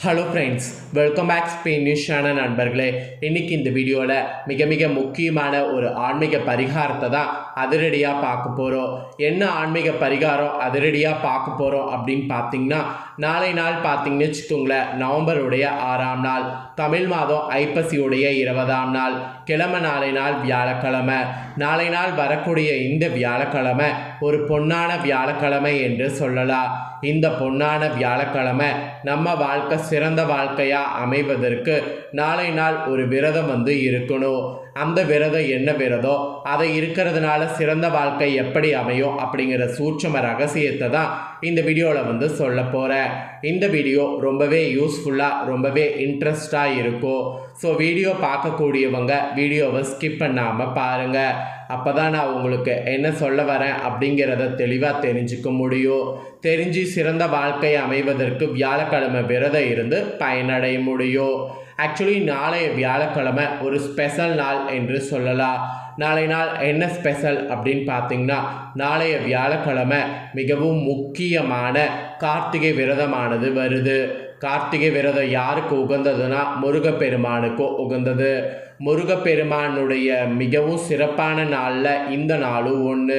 Hello friends welcome back Spain news channel நண்பர்களே. இன்னைக்கு இந்த வீடியோவில் மிக மிக முக்கியமான ஒரு ஆன்மீக பரிகாரத்தை தான் அதிரடியாக பார்க்க போகிறோம் என்ன ஆன்மீக பரிகாரம் அதிரடியாக பார்க்க போகிறோம் அப்படின்னு பார்த்தீங்கன்னா நாளை நாள் பார்த்தீங்கன்னு வச்சுக்கோங்களேன் நவம்பருடைய ஆறாம் நாள் தமிழ் மாதம் ஐப்பசியுடைய இருபதாம் நாள் கிழமை நாளை நாள் வியாழக்கிழமை. நாளை நாள் வரக்கூடிய இந்த வியாழக்கிழமை ஒரு பொன்னான வியாழக்கிழமை என்று சொல்லலாம். இந்த பொன்னான வியாழக்கிழமை நம்ம வாழ்க்கை சிறந்த வாழ்க்கையாக அமைவதற்கு நாளை நாள் ஒரு விரதம் வந்து இருக்கணும். அந்த விரதம் என்ன விரதம்? அதை இருக்கிறதுனால சிறந்த வாழ்க்கை எப்படி அமையும் அப்படிங்கிற சூட்சம ரகசியத்தை தான் இந்த வீடியோவில் வந்து சொல்ல போகிறேன் இந்த வீடியோ ரொம்பவே யூஸ்ஃபுல்லாக ரொம்பவே இன்ட்ரெஸ்டாக இருக்கும். ஸோ வீடியோ பார்க்கக்கூடியவங்க வீடியோவை ஸ்கிப் பண்ணாமல் பாருங்கள் அப்போ தான் நான் உங்களுக்கு என்ன சொல்ல வரேன் அப்படிங்கிறத தெளிவாக தெரிஞ்சுக்க முடியும். தெரிஞ்சு சிறந்த வாழ்க்கை அமைவதற்கு வியாழக்கிழமை விரதம் இருந்து பயனடைய முடியும். ஆக்சுவலி நாளைய வியாழக்கிழமை ஒரு ஸ்பெஷல் நாள் என்று சொல்லலாம். நாளை நாள் என்ன ஸ்பெஷல் அப்படின்னு பார்த்தீங்கன்னா நாளைய வியாழக்கிழமை மிகவும் முக்கியமான கார்த்திகை விரதமானது வருது. கார்த்திகை விரதம் யாருக்கு உகந்ததுன்னா முருகப்பெருமானுக்கு உகந்தது. முருகப்பெருமானுடைய மிகவும் சிறப்பான நாளில் இந்த நாளும் ஒன்று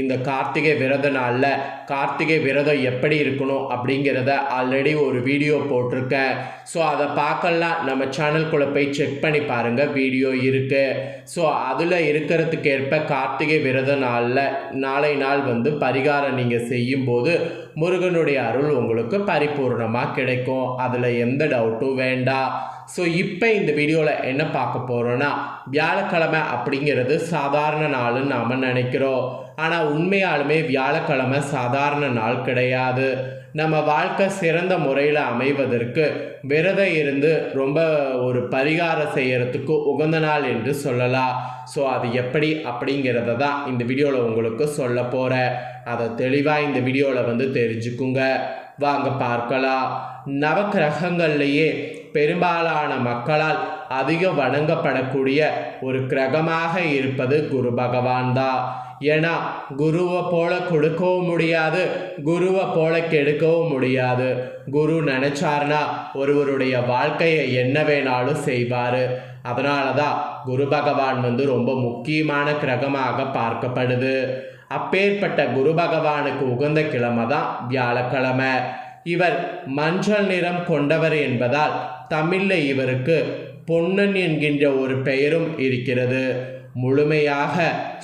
இந்த கார்த்திகை விரத நாளில் கார்த்திகை விரதம் எப்படி இருக்கணும் அப்படிங்கிறத ஆல்ரெடி ஒரு வீடியோ போட்டிருக்கேன். ஸோ அதை பார்க்கலாம். நம்ம சேனல்குள்ளே போய் செக் பண்ணி பாருங்கள் வீடியோ இருக்குது ஸோ அதில் இருக்கிறதுக்கு ஏற்ப கார்த்திகை விரத நாளில் நாளை நாள் வந்து பரிகாரம் நீங்கள் செய்யும்போது முருகனுடைய அருள் உங்களுக்கு பரிபூர்ணமாக கிடைக்கும். அதில் எந்த டவுட்டும் வேண்டாம். ஸோ இப்போ இந்த வீடியோவில் என்ன பார்க்க போகிறோன்னா வியாழக்கிழமை அப்படிங்கிறது சாதாரண நாள்னு நாம் நினைக்கிறோம். ஆனால் உண்மையாலுமே வியாழக்கிழமை சாதாரண நாள் கிடையாது. நம்ம வாழ்க்கை சிறந்த முறையில் அமைவதற்கு விரதம் இருந்து ரொம்ப ஒரு பரிகாரம் செய்கிறதுக்கு உகந்த நாள் என்று சொல்லலாம். ஸோ அது எப்படி அப்படிங்கிறத தான் இந்த வீடியோவில் உங்களுக்கு சொல்ல போகிறேன் அதை தெளிவாக இந்த வீடியோவில் வந்து தெரிஞ்சுக்குங்க. வாங்க பார்க்கலாம். நவக்கிரகங்கள்லேயே பெரும்பாலான மக்களால் அதிகம் வணங்கப்படக்கூடிய ஒரு கிரகமாக இருப்பது குரு பகவான் தான் ஏன்னா குருவை போல கொடுக்கவும் முடியாது குருவை போல கெடுக்கவும் முடியாது. குரு நினைச்சார்னா ஒருவருடைய வாழ்க்கையை என்ன வேணாலும் செய்வார். அதனால தான் குரு பகவான் வந்து ரொம்ப முக்கியமான கிரகமாக பார்க்கப்படுது. அப்பேற்பட்ட குரு பகவானுக்கு உகந்த கிழமை தான் வியாழக்கிழமை. இவர் மஞ்சள் நிறம் கொண்டவர் என்பதால் தமிழில் இவருக்கு பொன்னன் என்கின்ற ஒரு பெயரும் இருக்கிறது. முழுமையாக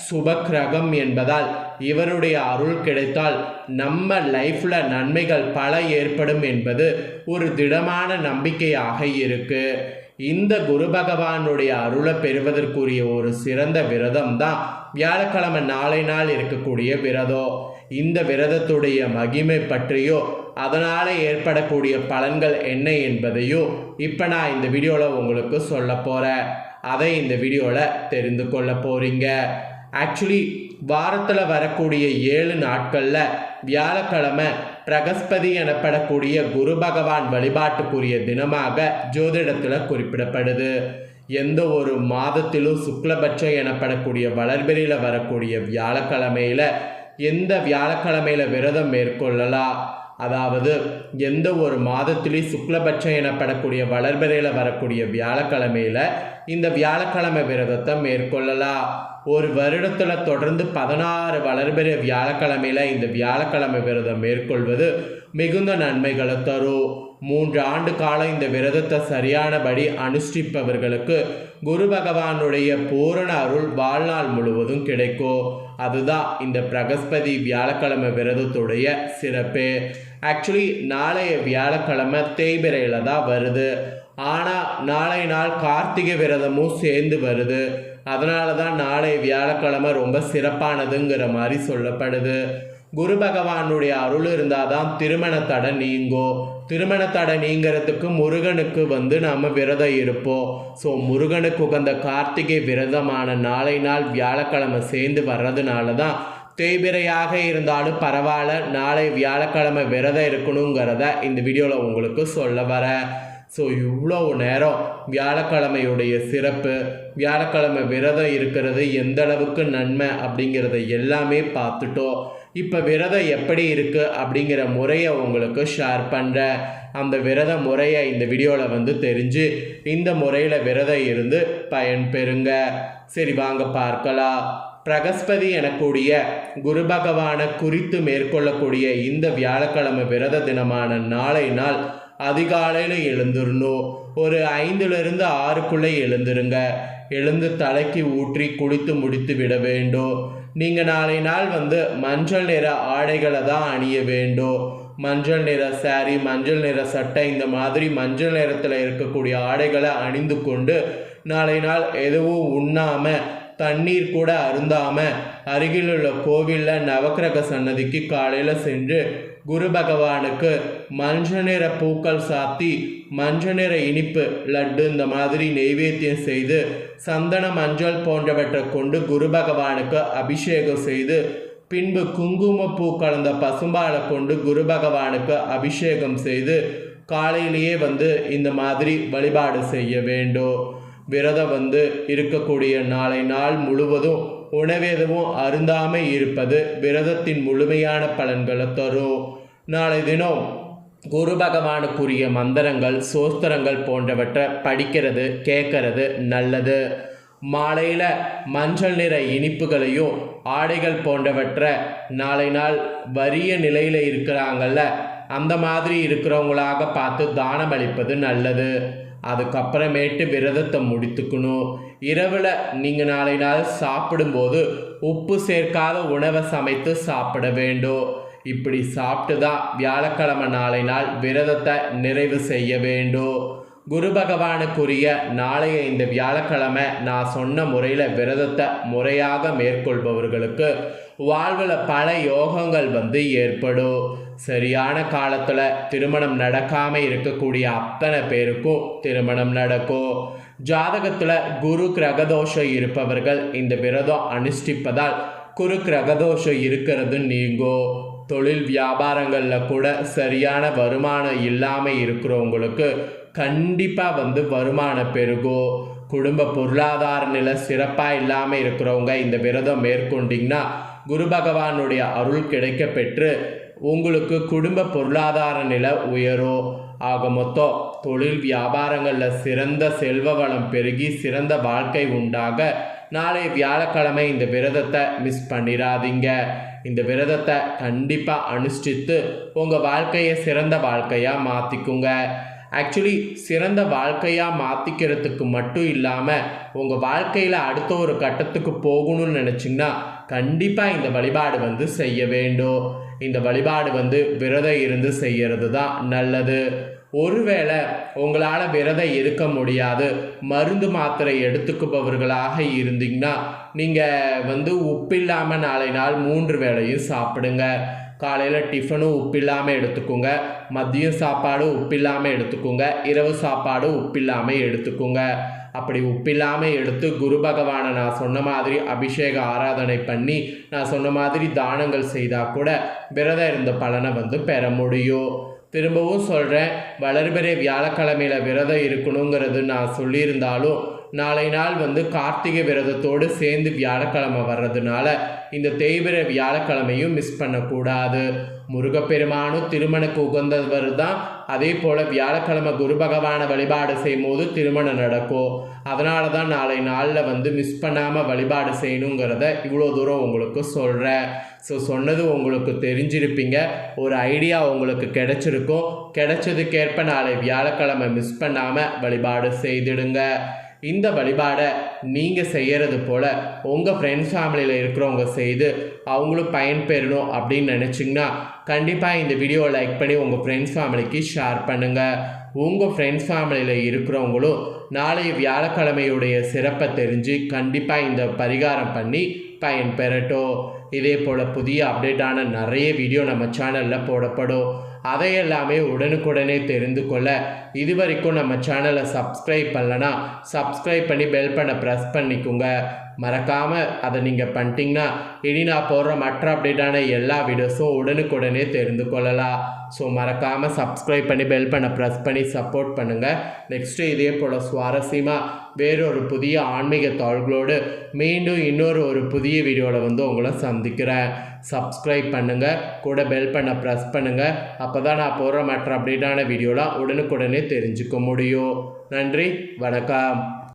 சுபக்கிரகம் என்பதால் இவருடைய அருள் கிடைத்தால் நம்ம லைஃப்பில் நன்மைகள் பல ஏற்படும் என்பது ஒரு திடமான நம்பிக்கையாக இருக்குது இந்த குரு பகவானுடைய அருளை பெறுவதற்குரிய ஒரு சிறந்த விரதம் தான் வியாழக்கிழமை நாளை நாள் இருக்கக்கூடிய விரதம். இந்த விரதத்துடைய மகிமை பற்றியோ அதனால் ஏற்படக்கூடிய பலன்கள் என்ன என்பதையும் இப்போ நான் இந்த வீடியோவில் உங்களுக்கு சொல்ல போகிறேன் அதை இந்த வீடியோவில் தெரிந்து கொள்ள போகிறீங்க ஆக்சுவலி வாரத்தில் வரக்கூடிய ஏழு நாட்களில் வியாழக்கிழமை பிரகஸ்பதி எனப்படக்கூடிய குரு பகவான் வழிபாட்டுக்குரிய தினமாக ஜோதிடத்தில் குறிப்பிடப்படுது. எந்த ஒரு மாதத்திலும் சுக்லபட்சம் எனப்படக்கூடிய வளர்பிரியில் வரக்கூடிய வியாழக்கிழமையில் எந்த வியாழக்கிழமையில் விரதம் மேற்கொள்ளலாம்? அதாவது எந்த ஒரு மாதத்திலேயும் சுக்லபட்சம் எனப்படக்கூடிய வளர்பிறையில் வரக்கூடிய வியாழக்கிழமையில் இந்த வியாழக்கிழமை விரதத்தை மேற்கொள்ளலாம். ஒரு வருடத்தில் தொடர்ந்து பதினாறு வளர்பிறை வியாழக்கிழமையில் இந்த வியாழக்கிழமை விரதம் மேற்கொள்வது மிகுந்த நன்மைகளை தரும். மூன்று ஆண்டு காலம் இந்த விரதத்தை சரியானபடி அனுஷ்டிப்பவர்களுக்கு குரு பகவானுடைய பூரண அருள் வாழ்நாள் முழுவதும் கிடைக்கும். அதுதான் இந்த பிரகஸ்பதி வியாழக்கிழமை விரதத்துடைய சிறப்பு. ஆக்சுவலி நாளைய வியாழக்கிழமை தேய்பிரையில் தான் வருது. ஆனால் நாளை நாள் கார்த்திகை விரதமும் சேர்ந்து வருது. அதனால தான் நாளை வியாழக்கிழமை ரொம்ப சிறப்பானதுங்கிற மாதிரி சொல்லப்படுது. குரு பகவானுடைய அருள் இருந்தால் தான் திருமண தடை நீங்கும். திருமண தடை நீங்கிறதுக்கு முருகனுக்கு வந்து நாம் விரதம் இருப்போம். ஸோ முருகனுக்கு உகந்த கார்த்திகை விரதமான நாளை நாள் வியாழக்கிழமை சேர்ந்து வர்றதுனால தான் தேய்பிரையாக இருந்தாலும் பரவாயில்ல. நாளை வியாழக்கிழமை விரதம் இருக்கணுங்கிறத இந்த வீடியோவில் உங்களுக்கு சொல்ல வரேன். ஸோ இவ்வளோ நேரம் வியாழக்கிழமையுடைய சிறப்பு வியாழக்கிழமை விரதம் இருக்கிறது எந்த அளவுக்கு நன்மை அப்படிங்கிறத எல்லாமே பார்த்துட்டோம். இப்போ விரதம் எப்படி இருக்குது அப்படிங்கிற முறையை உங்களுக்கு ஷேர் பண்ணுறேன் அந்த விரத முறையை இந்த வீடியோவில் வந்து தெரிஞ்சு இந்த முறையில் விரதம் இருந்து பயன் பெறுங்க சரி வாங்க பார்க்கலாம். பிரகஸ்பதி எனக்கூடிய குரு பகவானை குறித்து மேற்கொள்ளக்கூடிய இந்த வியாழக்கிழமை விரத தினமான நாளை நாள் அதிகாலையில் எழுந்துடணும் ஒரு ஐந்துலேருந்து ஆறுக்குள்ளே எழுந்துருங்க. எழுந்து தலைக்கு ஊற்றி குளித்து முடித்து விட வேண்டும். நீங்கள் நாளை நாள் வந்து மஞ்சள் நிற ஆடைகளை தான் அணிய வேண்டும். மஞ்சள் நிற சாரி மஞ்சள் நிற சட்டை இந்த மாதிரி மஞ்சள் நிறத்தில் இருக்கக்கூடிய ஆடைகளை அணிந்து கொண்டு நாளை நாள் எதுவும் உண்ணாமல் தண்ணீர் கூட அருந்தாம அருகில் உள்ள கோவிலில் நவக்கிரக சன்னதிக்கு காலையில் சென்று குரு பகவானுக்கு மஞ்சள் நிற பூக்கள் சாத்தி மஞ்சள் நிற இனிப்பு லட்டு இந்த மாதிரி நெய்வேத்தியம் செய்து சந்தன மஞ்சள் போன்றவற்றை கொண்டு குரு பகவானுக்கு அபிஷேகம் செய்து பின்பு குங்குமப்பூ கலந்த பசும்பாலை கொண்டு குரு பகவானுக்கு அபிஷேகம் செய்து காலையிலேயே வந்து இந்த மாதிரி வழிபாடு செய்ய வேண்டும். விரதம் வந்து இருக்கக்கூடிய நாளை நாள் முழுவதும் உணவெதுவும் அருந்தாமல் இருப்பது விரதத்தின் முழுமையான பலன்களை தரும். நாளை தினம் குரு பகவானுக்குரிய மந்திரங்கள் சோஸ்திரங்கள் போன்றவற்றை படிக்கிறது கேட்கறது நல்லது. மாலையில் மஞ்சள் நிற இனிப்புகளையும் ஆடைகள் போன்றவற்றை நாளை நாள் வறிய நிலையில் இருக்கிறாங்கல்ல அந்த மாதிரி இருக்கிறவங்களாக பார்த்து தானம் அளிப்பது நல்லது. அதுக்கப்புறமேட்டு விரதத்தை முடித்துக்கணும். இரவில் நீங்கள் நாளை நாள் சாப்பிடும்போது உப்பு சேர்க்காத உணவை சமைத்து சாப்பிட வேண்டும். இப்படி சாப்பிட்டு தான் வியாழக்கிழமை நாளை நாள் விரதத்தை நிறைவு செய்ய வேண்டும். குரு பகவானுக்குரிய நாளைய இந்த வியாழக்கிழமை நான் சொன்ன முறையில் விரதத்தை முறையாக மேற்கொள்பவர்களுக்கு வாழ்வில் பல யோகங்கள் வந்து ஏற்படும். சரியான காலத்தில் திருமணம் நடக்காமல் இருக்கக்கூடிய அத்தனை பேருக்கும் திருமணம் நடக்கும். ஜாதகத்தில் குரு கிரகதோஷம் இருப்பவர்கள் இந்த விரதம் அனுஷ்டிப்பதால் குரு கிரகதோஷம் இருக்கிறது நீங்கும். தொழில் வியாபாரங்களில் கூட சரியான வருமானம் இல்லாமல் இருக்கிறவங்களுக்கு கண்டிப்பாக வந்து வருமானம் பெருகும். குடும்ப பொருளாதார நிலை சிறப்பாக இல்லாமல் இருக்கிறவங்க இந்த விரதம் மேற்கொண்டிங்கன்னா குரு பகவானுடைய அருள் கிடைக்க பெற்று உங்களுக்கு குடும்ப பொருளாதார நிலை உயரும் ஆக மொத்தம் தொழில் வியாபாரங்களில் சிறந்த செல்வ வளம் பெருகி சிறந்த வாழ்க்கை உண்டாக நாளை வியாழக்கிழமை இந்த விரதத்தை மிஸ் பண்ணிடாதீங்க இந்த விரதத்தை கண்டிப்பாக அனுஷ்டித்து உங்கள் வாழ்க்கையை சிறந்த வாழ்க்கையாக மாற்றிக்குங்க ஆக்சுவலி சிறந்த வாழ்க்கையாக மாற்றிக்கிறதுக்கு மட்டும் இல்லாமல் உங்கள் வாழ்க்கையில் அடுத்த ஒரு கட்டத்துக்கு போகணும்னு நினச்சிங்கன்னா கண்டிப்பாக இந்த வழிபாடு வந்து செய்ய வேண்டும். இந்த வழிபாடு வந்து விரதம் இருந்து செய்கிறது தான் நல்லது. ஒருவேளை உங்களால் விரதம் இருக்க முடியாது மருந்து மாத்திரை எடுத்துக்குபவர்களாக இருந்தீங்கன்னா நீங்கள் வந்து உப்பில்லாமல் நாளை நாள் மூன்று வேளையும் சாப்பிடுங்க. காலையில் டிஃபனும் உப்பு இல்லாமல் எடுத்துக்கோங்க. மதியம் சாப்பாடும் உப்பில்லாமல் எடுத்துக்கோங்க. இரவு சாப்பாடும் உப்பில்லாமல் எடுத்துக்கோங்க. அப்படி உப்பில்லாமல் எடுத்து குரு பகவானை நான் சொன்ன மாதிரி அபிஷேக ஆராதனை பண்ணி நான் சொன்ன மாதிரி தானங்கள் செய்தால் கூட விரதம் இருந்த பலனை வந்து பெற முடியும். திரும்பவும் சொல்கிறேன் வளர்பிறை வியாழக்கிழமையில் விரதம் இருக்கணுங்கிறது நான் சொல்லியிருந்தாலும் நாளை நாள் வந்து கார்த்திகை விரதத்தோடு சேர்ந்து வியாழக்கிழமை வர்றதுனால இந்த தேய்பிர வியாழக்கிழமையும் மிஸ் பண்ணக்கூடாது. முருகப்பெருமானும் திருமணக்கு உகந்தவர் தான். அதே போல் வியாழக்கிழமை குரு பகவானை வழிபாடு செய்யும் போது திருமணம் நடக்கும். அதனால தான் நாளை நாளில் வந்து மிஸ் பண்ணாமல் வழிபாடு செய்யணுங்கிறத இவ்வளோ தூரம் உங்களுக்கு சொல்கிறேன் ஸோ சொன்னது உங்களுக்கு தெரிஞ்சிருப்பீங்க. ஒரு ஐடியா உங்களுக்கு கிடைச்சிருக்கும். கிடைச்சதுக்கேற்ப நாளை வியாழக்கிழமை மிஸ் பண்ணாமல் வழிபாடு செய்திடுங்க. இந்த வழிபாடை நீங்கள் செய்கிறது போல் உங்கள் ஃப்ரெண்ட்ஸ் ஃபேமிலியில் இருக்கிறவங்க செய்து அவங்களும் பயன்பெறணும் அப்படின்னு நினச்சிங்கன்னா கண்டிப்பாக இந்த வீடியோவை லைக் பண்ணி உங்கள் ஃப்ரெண்ட்ஸ் ஃபேமிலிக்கு ஷேர் பண்ணுங்கள் உங்கள் ஃப்ரெண்ட்ஸ் ஃபேமிலியில் இருக்கிறவங்களும் நாளைய வியாழக்கிழமையுடைய சிறப்பை தெரிஞ்சு கண்டிப்பாக இந்த பரிகாரம் பண்ணி பயன் பெறட்டும் இதே போல் புதிய அப்டேட்டான நிறைய வீடியோ நம்ம சேனலில் போடப்படும். அதையெல்லாமே உடனுக்குடனே தெரிந்து கொள்ள இது வரைக்கும் நம்ம சேனலை சப்ஸ்கிரைப் பண்ணலன்னா சப்ஸ்கிரைப் பண்ணி பெல் பண்ண ப்ரெஸ் பண்ணிக்கோங்க. மறக்காமல் அதை நீங்கள் பண்ணிட்டீங்கன்னா இனி நான் போடுற மற்ற அப்டேட்டான எல்லா வீடியோஸும் உடனுக்குடனே தெரிந்து கொள்ளலாம். ஸோ மறக்காமல் சப்ஸ்கிரைப் பண்ணி பெல் பண்ண ப்ரெஸ் பண்ணி சப்போர்ட் பண்ணுங்கள் நெக்ஸ்ட்டு இதே போல் சுவாரஸ்யமாக வேறொரு புதிய ஆன்மீக தாள்களோடு மீண்டும் இன்னொரு ஒரு புதிய வீடியோவில் வந்து உங்களை சந்தி சந்திக்கிறேன் சப்ஸ்கிரைப் பண்ணுங்கள் கூட பெல் பண்ண ப்ரெஸ் பண்ணுங்கள் அப்போ தான் நான் போடுற மற்ற அப்டேட்டான வீடியோலாம் உடனுக்குடனே தெரிஞ்சுக்க முடியும். நன்றி. வணக்கம்.